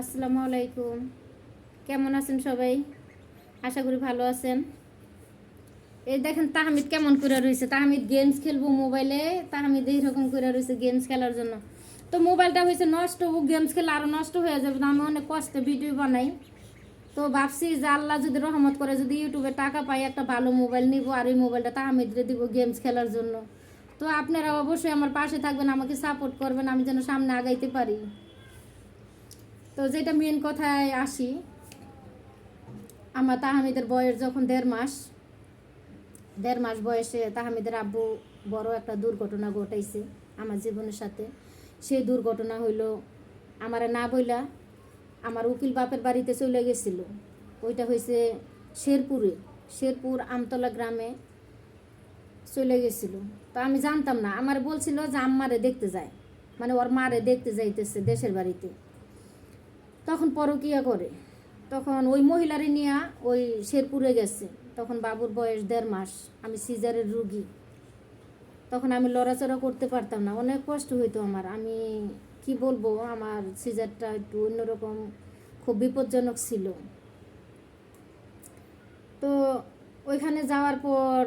আসসালামু আলাইকুম। কেমন আছেন সবাই? আশা করি ভালো আছেন। এই দেখেন তাহমিদ কেমন করে রয়েছে। তাহমিদ গেমস খেলব মোবাইলে তাহমিদ এইরকম করে রয়েছে গেমস খেলার জন্য। তো মোবাইলটা হয়েছে নষ্ট ও গেমস খেলে আরও নষ্ট হয়ে যাবে। আমি অনেক কষ্টে ভিডিও বানাই। তো ভাবছি যে আল্লাহ যদি রহমত করে, যদি ইউটিউবে টাকা পাই, একটা ভালো মোবাইল নিব আর এই মোবাইলটা তাহমিদরে দিব গেমস খেলার জন্য। তো আপনারা অবশ্যই আমার পাশে থাকবেন, আমাকে সাপোর্ট করবেন। আমি যেন সামনে আগাইতে পারি। তো যেটা মেন কথায় আসি, আমার তাহামিদের বয়স যখন দেড় মাস দেড় মাস বয়সে তাহামিদের আব্বু বড় একটা দুর্ঘটনা ঘটাইছে আমার জীবনের সাথে। সেই দুর্ঘটনা হইল, আমার না বইলা আমার উকিল বাপের বাড়িতে চলে গেছিল। ওইটা হয়েছে শেরপুরে, শেরপুর আমতলা গ্রামে চলে গেছিল। তো আমি জানতাম না, আমার বলছিল যে আম্মারে দেখতে যায়। মানে ওর মারে দেখতে যাইতেছে দেশের বাড়িতে। তখন পরকিয়া করে। তখন ওই মহিলারে নিয়ে ওই শেরপুরে গেছে। তখন বাবুর বয়স দেড় মাস। আমি সিজারের রুগী। তখন আমি লড়াচড়া করতে পারতাম না। অনেক কষ্ট হইতো আমার। আমি কি বলব, আমার সিজারটা একটু অন্যরকম, খুব বিপজ্জনক ছিল। তো ওইখানে যাওয়ার পর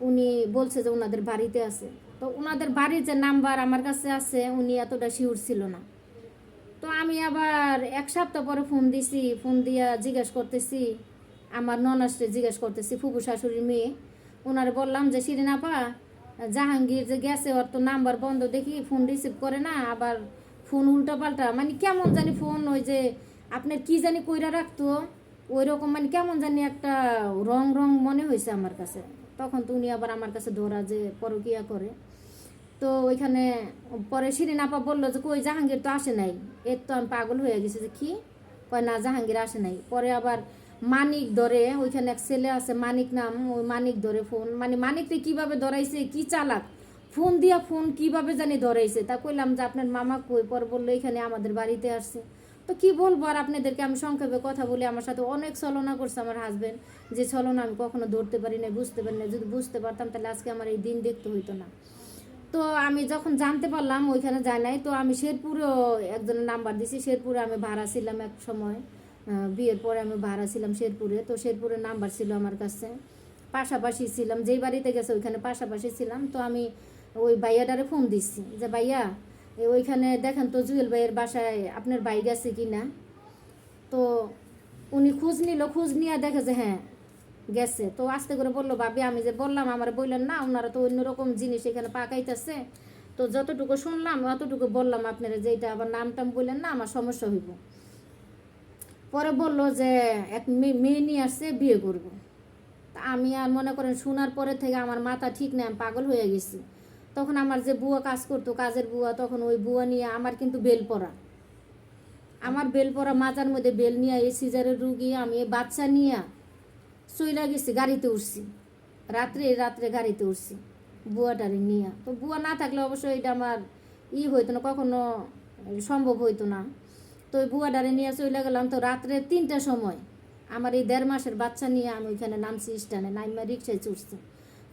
উনি বলছে যে, ওনাদের বাড়িতে আছে। তো ওনাদের বাড়ির যে নাম্বার আমার কাছে আছে, উনি এতটা শিওর ছিল না। তো আমি আবার এক সপ্তাহ পরে ফোন দিছি ফোন দিয়া জিজ্ঞেস করতেছি। আমার ননাসরে জিজ্ঞেস করতেছি ফুবু শাশুড়ির মেয়ে। ওনারে বললাম যে শিরিন আপা, জাহাঙ্গীর যে গেছে, ওর তো নাম্বার বন্ধ, দেখি ফোন রিসিভ করে না, আবার ফোন উল্টা পাল্টা মানে কেমন জানি ফোন ওই যে, আপনার কি জানি কইরা রাখতো ওই রকম মানে কেমন জানি একটা রং রং মনে হয়েছে আমার কাছে। তখন তো উনি আবার আমার কাছে ধরা যে পরকিয়া করে। তো ওইখানে পরে শিরিন আপা বলল যে, কই জাহাঙ্গীর তো আসে নাই। এর তো আমি পাগল হয়ে গেছি যে, কি? কয়, না, জাহাঙ্গীর আসে নাই। পরে আবার মানিক ধরে, ওইখানে এক ছেলে আছে, মানিক নাম, ওই মানিক ধরে ফোন মানে মানিককে কীভাবে ধরাইছে, কি চালাক? ফোন দিয়া ফোন কীভাবে জানি ধরাইছে? তা কইলাম যে, আপনার মামা কই? পর বলল, এখানে আমাদের বাড়িতে আসছে। তো কি বলব আর আপনাদেরকে, আমি সংক্ষেপে কথা বলি। আমার সাথে অনেক ছলনা করছে আমার হাজবেন্ড যে ছলনা আমি কখনো ধরতে পারি না বুঝতে পারি না যদি বুঝতে পারতাম, তাহলে আজকে আমার এই দিন দেখতে হইতো না। তো আমি যখন জানতে পারলাম ওইখানে যায় নাই, তো আমি শেরপুরেও একজনের নাম্বার দিছি। শেরপুরে আমি ভাড়া ছিলাম এক সময়। বিয়ের পরে আমি ভাড়া ছিলাম শেরপুরে। তো শেরপুরের নাম্বার ছিল আমার কাছে। পাশাপাশি ছিলাম, যেই বাড়িতে গেছে ওইখানে পাশাপাশি ছিলাম। তো আমি ওই ভাইয়াটারে ফোন দিচ্ছি যে, ভাইয়া ওইখানে দেখেন তো জুয়েল ভাইয়ের বাসায় আপনার বাইক আছে কি না তো উনি খোঁজ নিল। খোঁজ নিয়ে দেখে যে হ্যাঁ গেছে। তো আস্তে করে বলল, ভাবি, আমি যে বললাম, আমার বললেন না ওনারা তো অন্যরকম জিনিস এখানে পাকাইতেছে। তো যতটুকু শুনলাম, অতটুকু বললাম আপনারা যে এটা আবার নাম টাম বললেন না, আমার সমস্যা হইব। পরে বলল যে, এক মেয়ে নিয়ে আসছে, বিয়ে করব। তা আমি আর মনে করেন শোনার পরে থেকে আমার মাথা ঠিক নেই, আমি পাগল হয়ে গেছি। তখন আমার যে বুয়া কাজ করতো, কাজের বুয়া, তখন ওই বুয়া নিয়ে আমার কিন্তু বেল পড়া আমার বেল পড়া মাজার মধ্যে বেল নিয়ে, এই সিজারের রুগী, আমি বাচ্চা নিয়ে চইলা গেছি, গাড়িতে উঠছি। রাত্রে রাত্রে গাড়িতে উঠছি, বুয়াটারে নিয়ে। তো বুয়া না থাকলে অবশ্যই এটা আমার ই হইতো না, কখনো সম্ভব হইতো না। তো ওই বুয়াটারে নিয়ে চলে গেলাম। তো রাত্রে তিনটার সময় আমার এই দেড় মাসের বাচ্চা নিয়ে আমি ওইখানে নামছি স্ট্যান্ডে, নাইমা রিক্সায় চড়ছি।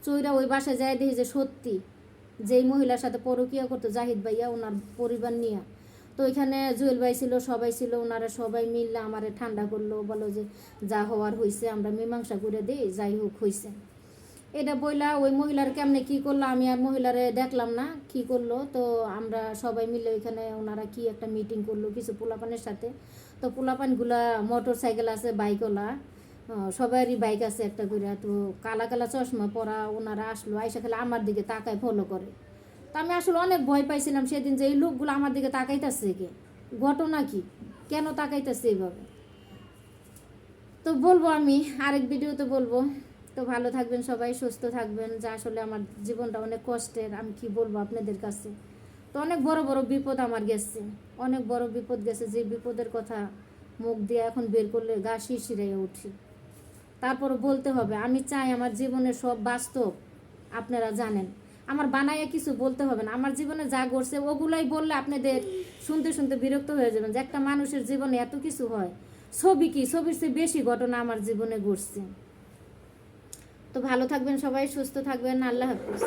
চইরা ওই বাসায় যাই দেখি যে সত্যি যেই মহিলার সাথে পরকিয়া করতো, জাহিদ ভাইয়া, ওনার পরিবার নিয়ে তো এখানে জুয়েল ভাই ছিল, সবাই ছিল, ওনারা সবাই মিললে আমারে ঠান্ডা করল, বলো যে যা হওয়ার হয়েছে আমরা মীমাংসা করে দিই, যাই হোক হয়েছে এটা বইলা ওই মহিলার কেমনে কি করল, আমি আর মহিলারে দেখলাম না, কি করল, তো আমরা সবাই মিলে ওইখানে ওনারা কি একটা মিটিং করল কিছু পোলাপানের সাথে। তো পোলাপানগুলা মোটর সাইকেল আছে, বাইকওয়ালা সবারই বাইক আছে একটা করে তো কালা কালা চশমা পরা ওনারা আসলো, আইসা খালি আমার দিকে তাকায় ফলো করে। তো আমি আসলে অনেক ভয় পাইছিলাম সেদিন যে এই লোকগুলো আমার দিকে তাকাইতেছে কে? ঘটনা কি? কেন তাকাইতেছে এইভাবে? তো বলব আমি, আরেক ভিডিওতে বলব। তো ভালো থাকবেন সবাই, সুস্থ থাকবেন। যা আসলে আমার জীবনটা অনেক কষ্টের, আমি কি বলব আপনাদের কাছে? তো অনেক বড় বড় বিপদ আমার গেছে। অনেক বড় বিপদ গেছে যে বিপদের কথা মুখ দিয়ে এখন বের করলে গা শিরশিরাইয়ে উঠি। তারপর বলতে হবে, আমি চাই আমার জীবনের সব বাস্তব, আপনারা জানেন। আমার বানাইয়া কিছু বলতে হবে না। আমার জীবনে যা ঘটছে, ওগুলাই বললে আপনাদের শুনতে শুনতে বিরক্ত হয়ে যাবেন যে একটা মানুষের জীবনে এত কিছু হয়। ছবি কি? ছবির চেয়ে বেশি ঘটনা আমার জীবনে ঘটছে। তো ভালো থাকবেন সবাই, সুস্থ থাকবেন, আল্লাহ হাফিজ।